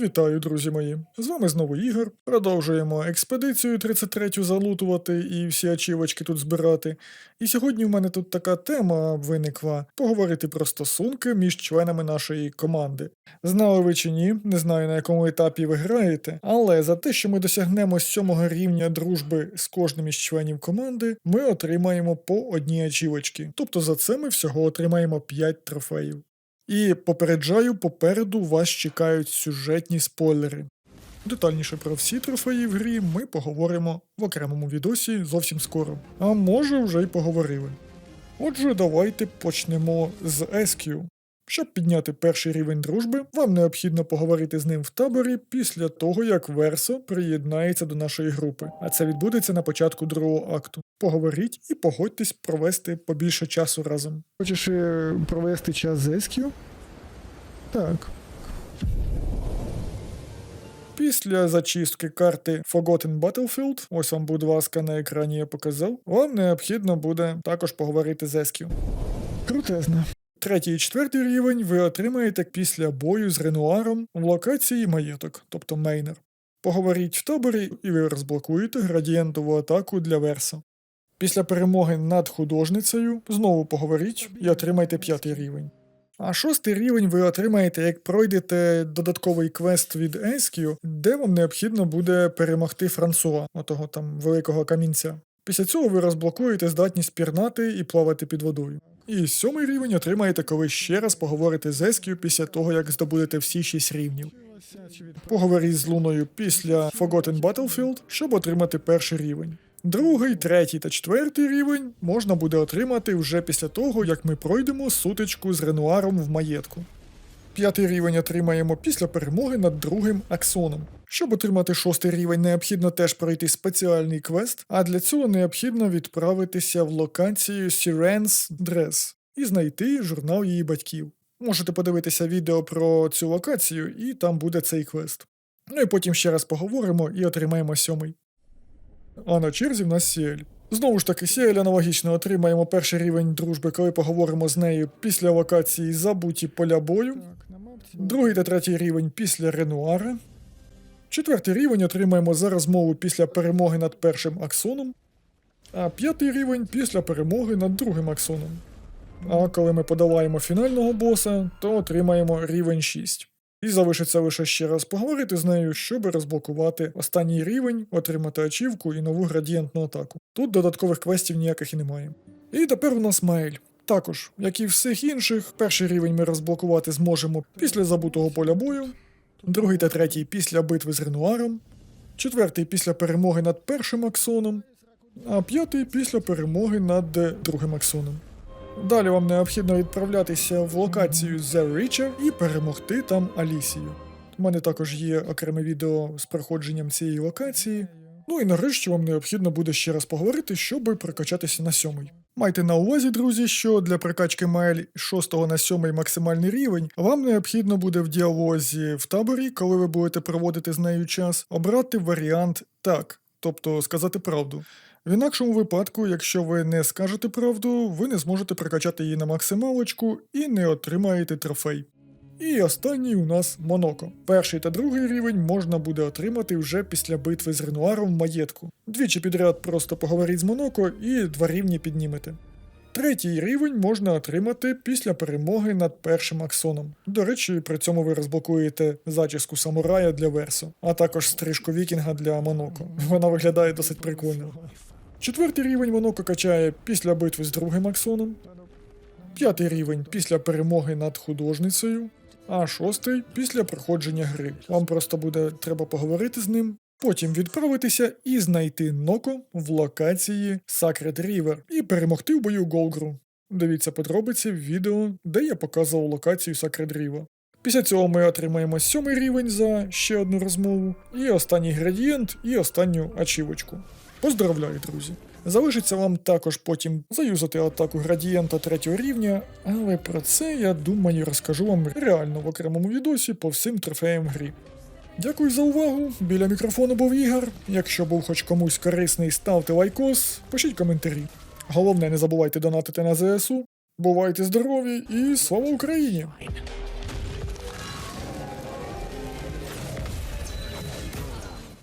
Вітаю, друзі мої! З вами знову Ігор. Продовжуємо експедицію 33 залутувати і всі ачівочки тут збирати. І сьогодні в мене тут така тема виникла поговорити про стосунки між членами нашої команди. Знали ви чи ні, не знаю на якому етапі ви граєте, але за те, що ми досягнемо сьомого рівня дружби з кожним із членів команди, ми отримаємо по одній ачівочки. Тобто за це ми всього отримаємо 5 трофеїв. І попереджаю, попереду вас чекають сюжетні спойлери. Детальніше про всі трофеї в грі ми поговоримо в окремому відосі зовсім скоро. А може вже й поговорили. Отже, давайте почнемо з SQ. Щоб підняти перший рівень дружби, вам необхідно поговорити з ним в таборі після того, як Версо приєднається до нашої групи, а це відбудеться на початку другого акту. Поговоріть і погодьтесь провести побільше часу разом. Хочеш е, провести час з SQ? Так. Після зачистки карти Forgotten Battlefield, ось вам, будь ласка, на екрані я показав, вам необхідно буде також поговорити з Ескю. Крутезно. Третій і четвертий рівень ви отримаєте після бою з Ренуаром в локації маєток, тобто мейнер. Поговоріть в таборі, і ви розблокуєте градієнтову атаку для Верса. Після перемоги над художницею знову поговоріть і отримайте п'ятий рівень. А шостий рівень ви отримаєте, як пройдете додатковий квест від Ескю, де вам необхідно буде перемогти Франсуа, отого там великого камінця. Після цього ви розблокуєте здатність пірнати і плавати під водою. І сьомий рівень отримаєте, коли ще раз поговорите з Ескію після того, як здобудете всі шість рівнів. Поговоріть з Луною після Forgotten Battlefield, щоб отримати перший рівень. Другий, третій та четвертий рівень можна буде отримати вже після того, як ми пройдемо сутичку з Ренуаром в маєтку. П'ятий рівень отримаємо після перемоги над другим аксоном. Щоб отримати шостий рівень, необхідно теж пройти спеціальний квест, а для цього необхідно відправитися в локацію Siren's Dress і знайти журнал її батьків. Можете подивитися відео про цю локацію, і там буде цей квест. Ну і потім ще раз поговоримо і отримаємо сьомий. А на черзі в нас Сіель. Знову ж таки, Сіель аналогічно отримаємо перший рівень дружби, коли поговоримо з нею після локації Забуті поля бою. Другий та третій рівень після Ренуара. Четвертий рівень отримаємо за розмову після перемоги над першим аксоном. А п'ятий рівень після перемоги над другим аксоном. А коли ми подолаємо фінального боса, то отримаємо рівень 6. І залишиться лише ще раз поговорити з нею, щоб розблокувати останній рівень, отримати ачівку і нову градієнтну атаку. Тут додаткових квестів ніяких і немає. І тепер у нас Маель. Також, як і всіх інших, перший рівень ми розблокувати зможемо після забутого поля бою, другий та третій після битви з Ренуаром, четвертий після перемоги над першим аксоном, а п'ятий після перемоги над другим аксоном. Далі вам необхідно відправлятися в локацію The Reacher і перемогти там Алісію. У мене також є окреме відео з проходженням цієї локації. Ну і нарешті вам необхідно буде ще раз поговорити, щоб прокачатися на сьомий. Майте на увазі, друзі, що для прокачки Маель 6 на 7 максимальний рівень вам необхідно буде в діалозі в таборі, коли ви будете проводити з нею час, обрати варіант так, тобто сказати правду. В інакшому випадку, якщо ви не скажете правду, ви не зможете прокачати її на максималочку і не отримаєте трофей. І останній у нас Моноко. Перший та другий рівень можна буде отримати вже після битви з Ренуаром в маєтку. Двічі підряд просто поговоріть з Моноко і два рівні піднімете. Третій рівень можна отримати після перемоги над першим аксоном. До речі, при цьому ви розблокуєте зачіску самурая для Версо, а також стрижку вікінга для Моноко. Вона виглядає досить прикольно. Четвертий рівень Моноко качає після битви з другим аксоном. П'ятий рівень після перемоги над художницею, а шостий після проходження гри. Вам просто буде треба поговорити з ним, потім відправитися і знайти Ноко в локації Sacred River і перемогти в бою Голгру. Дивіться подробиці в відео, де я показував локацію Sacred River. Після цього ми отримаємо сьомий рівень за ще одну розмову, і останній градієнт, і останню ачівочку. Поздравляю, друзі! Залишиться вам також потім заюзати атаку градієнта третього рівня, але про це я думаю розкажу вам реально в окремому відосі по всім трофеям грі. Дякую за увагу. Біля мікрофону був Ігор. Якщо був хоч комусь корисний, ставте лайкос, пишіть коментарі. Головне, не забувайте донатити на ЗСУ. Бувайте здорові і слава Україні!